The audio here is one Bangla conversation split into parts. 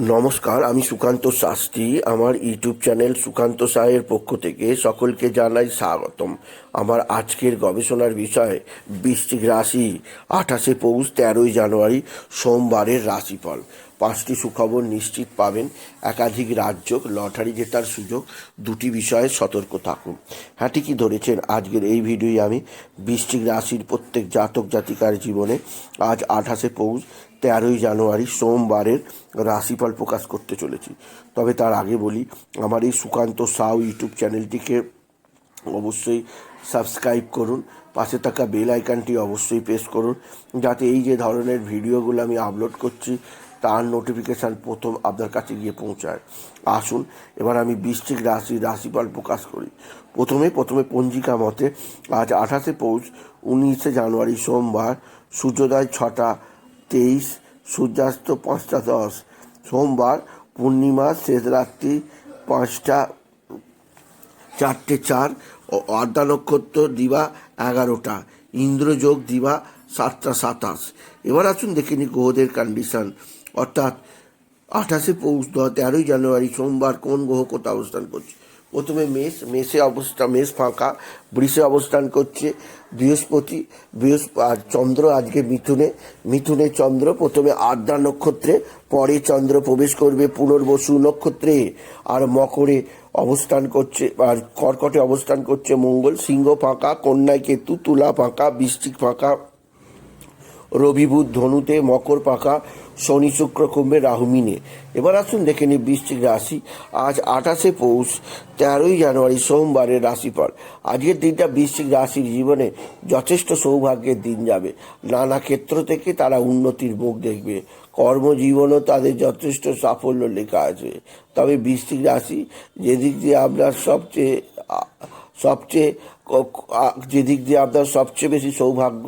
নমস্কার, আমি সুকান্ত শাস্ত্রী। আমার ইউটিউব চ্যানেল সুকান্ত সাহের পক্ষ থেকে সকলকে জানাই স্বাগতম। আমার আজকের গবেষণার বিষয়, বৃশ্চিক রাশি, আঠাশে পৌষ, তেরোই জানুয়ারি, সোমবারের রাশিফল। পাঁচটি সুখবর নিশ্চিত পাবেন। একাধিক রাজ্য লটারি জেতার সুযোগ, দুটি বিষয়ে সতর্ক থাকুন। হ্যাঁ ঠিকই ধরেছেন, আজকের এই ভিডিওই আমি। বৃশ্চিক রাশির প্রত্যেক জাতক জাতিকার জীবনে আজ আঠাশে পৌষ, তেরোই জানুয়ারি সোমবারের রাশিফল প্রকাশ করতে চলেছি। তবে তার আগে বলি, আমার এই সুকান্ত সাউ ইউটিউব চ্যানেলটিকে অবশ্যই সাবস্ক্রাইব করুন, পাশে থাকা বেল আইকনটি অবশ্যই প্রেস করুন, যাতে এই যে ধরনের ভিডিওগুলো আমি আপলোড করছি তার নোটিফিকেশান প্রথম আপনার কাছে গিয়ে পৌঁছায়। আসুন, এবার আমি বৃশ্চিক রাশি, রাশিফল প্রকাশ করি। প্রথমে প্রথমে পঞ্জিকা মতে আজ আঠাশে পৌষ, উনিশে জানুয়ারি সোমবার, সূর্যোদয় ছটা তেইশ, সূর্যাস্ত পাঁচটা দশ। সোমবার, পূর্ণিমা শেষ রাত্রি পাঁচটা, চারটে চার অর্ধা নক্ষত্র দিবা এগারোটা। ইন্দ্রযোগ দিবা সাতটা সাতাশ। এবার আসুন দেখে নি গ্রহদের কন্ডিশন অর্থাৎ আঠাশে পৌষ দ- তেরোই জানুয়ারি সোমবার কোন গ্রহ কোথায় অবস্থান করছে? প্রথমে মেষ, মেষে অবস্থা, মেষ ফাঁকা, বৃষে অবস্থান করছে, বৃহস্পতি, বৃহস্প, আর চন্দ্র আজকে মিথুনে মিথুনে চন্দ্র, প্রথমে আদ্রা নক্ষত্রে, পরে চন্দ্র প্রবেশ করবে পুনর্বসু নক্ষত্রে, আর মকরে অবস্থান করছে, আর কর্কটে অবস্থান করছে মঙ্গল, সিংহ ফাঁকা, কন্যায় কেতু, তুলা ফাঁকা বৃষ্টিক ফাঁকা রবি বুধ ধনুতে, মকর পাকা, শনি শুক্র কুম্ভে, রাহু মিনে। এবার আসুন দেখে নিই বৃশ্চিক রাশি। আজ আঠাশে পৌষ, তেরোই জানুয়ারি, সোমবারের রাশিফল। আজকের দিনটা বৃশ্চিক রাশির জীবনে যথেষ্ট সৌভাগ্যের দিন যাবে। নানা ক্ষেত্র থেকে তারা উন্নতির মুখ দেখবে। কর্মজীবনও তাদের যথেষ্ট সাফল্য লেখা আছে। তবে বৃশ্চিক রাশি, যেদিক দিয়ে আপনার সবচেয়ে সবচেয়ে যে দিক দিয়ে আপনার সবচেয়ে বেশি সৌভাগ্য,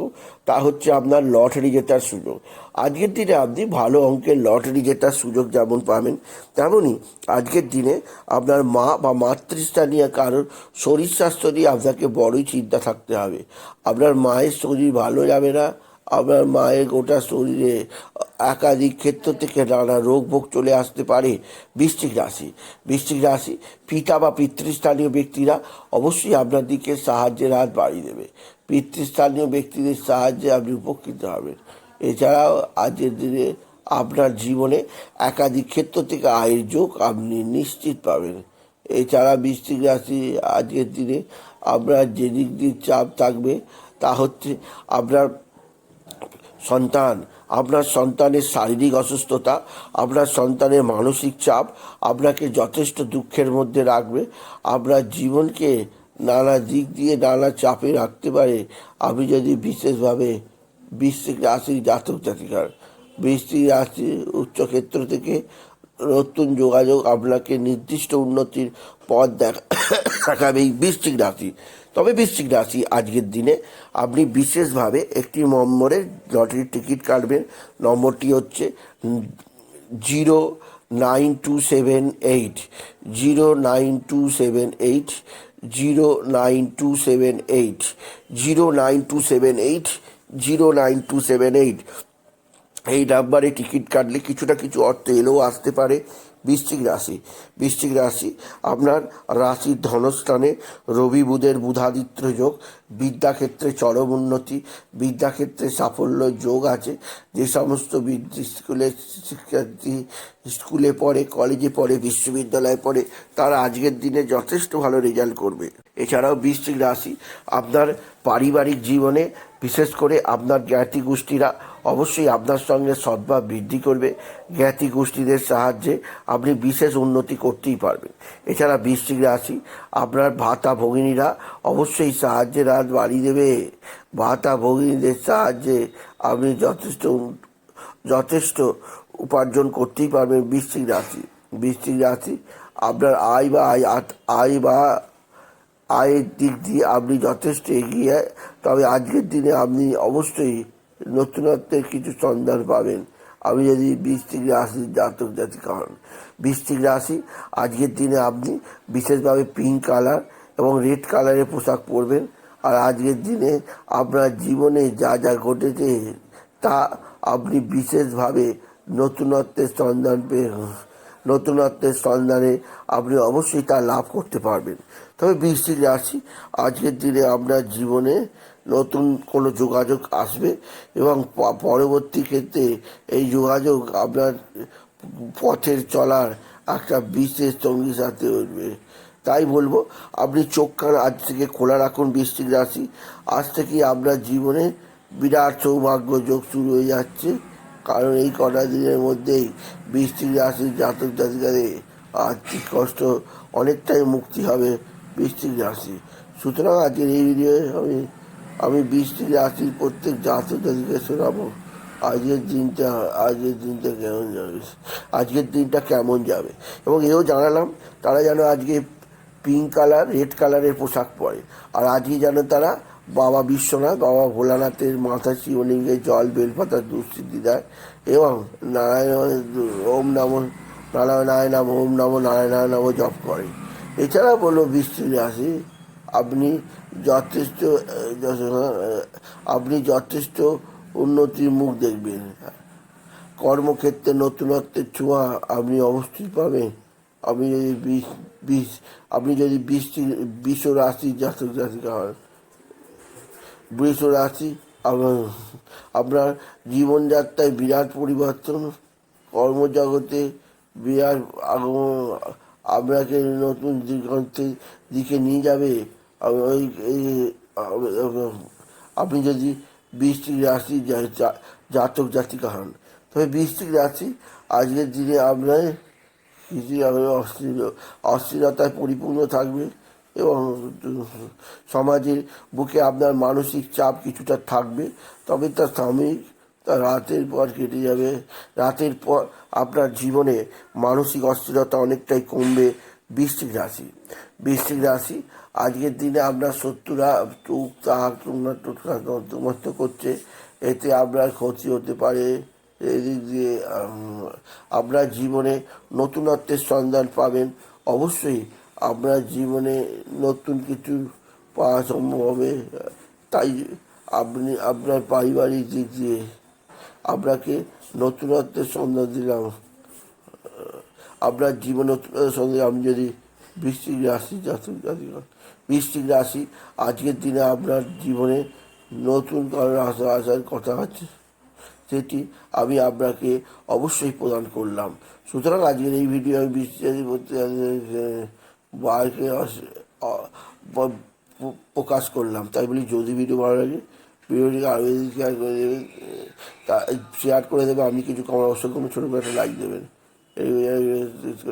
তা হচ্ছে আপনার লটারি জেতার সুযোগ। আজকের দিনে আপনি ভালো অঙ্কের লটারি জেতার সুযোগ যেমন পাবেন, তেমনই আজকের দিনে আপনার মা বা মাতৃস্থানীয় কারোর শরীর স্বাস্থ্য নিয়ে আপনাকে বড়ই চিন্তা থাকতে হবে। আপনার মায়ের শরীর ভালো যাবে না আপনার মায়ের গোটা শরীরে একাধিক ক্ষেত্র থেকে নানা রোগ ভোগ চলে আসতে পারে। বৃশ্চিক রাশি। বৃশ্চিক রাশি পিতা বা পিতৃস্থানীয় ব্যক্তিরা অবশ্যই আপনার দিকে সাহায্যের হাত বাড়িয়ে দেবে। পিতৃস্থানীয় ব্যক্তিদের সাহায্যে আপনি উপকৃত হবেন। এছাড়াও আজকের দিনে আপনার জীবনে একাধিক ক্ষেত্র থেকে আয়ের যোগ আপনি নিশ্চিত পাবেন। এছাড়া বৃষ্টিক রাশি আজকের দিনে আপনার যে দিক দিয়ে চাপ থাকবে তা হচ্ছে আপনার সন্তান, আপনার সন্তানের শারীরিক অসুস্থতা, আপনার সন্তানের মানসিক চাপ আপনাকে যথেষ্ট দুঃখের মধ্যে রাখবে। আপনার জীবনকে নানা দিক দিয়ে নানা চাপে রাখতে পারে। আপনি যদি বিশেষভাবে বৃশ্চিক রাশির জাতক জাতিকার বৃষ্টিক রাশি উচ্চক্ষেত্র থেকে নতুন যোগাযোগ আপনাকে নির্দিষ্ট উন্নতির পথ দেখা দেখাবে বৃশ্চিক রাশি। তবে বৃশ্চিক রাশি আজকের দিনে আপনি বিশেষভাবে একটি নম্বরের লটারির টিকিট কাটবেন। নম্বরটি হচ্ছে zero nine two seven eight, zero nine two seven eight, zero nine two seven eight, zero nine two seven eight, zero nine two seven eight. এই নাম্বারে টিকিট কাটলে কিছুটা কিছু অর্থ এলেও আসতে পারে বৃশ্চিক রাশি। বৃশ্চিক রাশি, আপনার রাশির ধনস্থানে রবি বুধের বুধাদিত্য যোগ, বিদ্যাক্ষেত্রে চরম উন্নতি, বিদ্যাক্ষেত্রে সাফল্য যোগ আছে। যে সমস্ত স্কুলে শিক্ষার্থী স্কুলে পড়ে, কলেজে পড়ে, বিশ্ববিদ্যালয়ে পড়ে, তারা আজকের দিনে যথেষ্ট ভালো রেজাল্ট করবে। এছাড়াও বৃশ্চিক রাশি, আপনার পারিবারিক জীবনে বিশেষ করে আপনার জ্ঞাতি গোষ্ঠীরা অবশ্যই আপনার সঙ্গে সদ্ভাব বৃদ্ধি করবে। জ্ঞাতি গোষ্ঠীদের সাহায্যে আপনি বিশেষ উন্নতি করতেই পারবেন। এছাড়া বৃশ্চিক রাশি, আপনার ভাতা ভগিনীরা অবশ্যই সাহায্যের হাত বাড়িয়ে দেবে। ভাতা ভগিনীদের সাহায্যে আপনি যথেষ্ট যথেষ্ট উপার্জন করতেই পারবেন বৃশ্চিক রাশি। বৃশ্চিক রাশি, আপনার আয় বা আয় আয় বা আয়ের দিক দিয়ে আপনি যথেষ্ট এগিয়ে তবে আজকের দিনে আপনি অবশ্যই নতুনত্বের কিছু সন্ধান পাবেন। আমি যদি বৃষ্টিক রাশির জাতক জাতিকা হন। বৃষ্টিক রাশি, আজকের দিনে আপনি বিশেষভাবে পিঙ্ক কালার এবং রেড কালারের পোশাক পরবেন। আর আজকের দিনে আপনার জীবনে যা যা ঘটেছে, তা আপনি বিশেষভাবে নতুনত্বের সন্ধান পেয়ে নতুনত্বের সন্ধানে আপনি অবশ্যই তা লাভ করতে পারবেন। তবে বৃশ্চিক রাশি আজকের দিনে আপনার জীবনে নতুন কোনো যোগাযোগ আসবে এবং পরবর্তী ক্ষেত্রে এই যোগাযোগ আপনার পথের চলার একটা বিশেষ সঙ্গী সাথে উঠবে তাই বলব, আপনি চোখ কান আজ থেকে খোলা রাখুন বৃশ্চিক রাশি আজ থেকে আপনার জীবনে বিরাট সৌভাগ্য যোগ শুরু হয়ে যাচ্ছে। কারণ এই কটা দিনের মধ্যেই বৃষ্টিক রাশির জাতক জাতিকাদের আর্থিক কষ্ট অনেকটাই মুক্তি হবে বৃষ্টিক রাশি। সুতরাং আজকের এই ভিডিওয়ে আমি আমি বৃষ্টিক রাশির প্রত্যেক জাতক জাতিকে শোনাবো। আজকের দিনটা আজকের দিনটা কেমন যাবে? আজকের দিনটা কেমন যাবে? এবং এও জানালাম, তারা যেন আজকে পিঙ্ক কালার রেড কালারের পোশাক পরে। আর আজকে যেন তারা বাবা বিশ্বনাথ, বাবা ভোলানাথের মাথা শিবলিঙ্গে জল বেলপাতার দুঃস্থিতি দেয় এবং নারায়ণ, ওম নম নারায়ণ নাম, ওম নম নারায়ণ নাম জপ করে। এছাড়া বলল বৃষ্টির রাশি আপনি যথেষ্ট আপনি যথেষ্ট উন্নতির মুখ দেখবেন। কর্মক্ষেত্রে নতুনত্বের ছোঁয়া আপনি অবশ্যই পাবেন। আপনি যদি বিষ আপনি যদি বৃষ্টি বিশ্ব রাশি জাতক জাতিকা হন বৃষ রাশি আপ- আপনার জীবনযাত্রায় বিরাট পরিবর্তন, কর্মজগতে বিরাট আগমন, আপনাকে নতুন দিগন্তের দিকে নিয়ে যাবে। ওই আপনি যদি বৃষ্টিক রাশি জাতক জাতিকা হন, তবে বৃষ্টিক রাশি আজকের দিনে আপনার কিছু অস্থির, অস্থিরতায় পরিপূর্ণ থাকবে। এবং সমাজের বুকে আপনার মানসিক চাপ কিছুটা থাকবে, তবে তা সাময়িক তা রাতের পর কেটে যাবে। রাতের পর আপনার জীবনে মানসিক অস্থিরতা অনেকটাই কমবে বৃশ্চিক রাশি। বৃশ্চিক রাশি, আজকের দিনে আপনার শত্রুরা টুক তাক তন্তুমস্ত করছে। এতে আপনার ক্ষতি হতে পারে। এদিক দিয়ে আপনার জীবনে নতুনত্বের সন্ধান পাবেন। অবশ্যই আপনার জীবনে নতুন কিছু পাওয়া সম্ভব হবে, তাই আপনি, আপনার পারিবারিক দিক দিয়ে আপনাকে নতুনত্বের সন্ধান দিলাম আপনার জীবন সন্ধান আপনি যদি বৃষ্টিক রাশি জাতক হন। বৃষ্টিক রাশি, আজকের দিনে আপনার জীবনে নতুন কারণ আসা, আসার কথা আছে, সেটি আমি আপনাকে অবশ্যই প্রদান করলাম সুতরাং আজকের এই ভিডিও আমি বাইকে প্রকাশ করলাম। তাই বলি যদি ভিডিও ভালো লাগে ভিডিওটিকে আরও শেয়ার করে দেবে। শেয়ার করে দেবে আপনি কিছু কমার অবশ্যই কোনো ছোটো একটা লাইক দেবেন। এই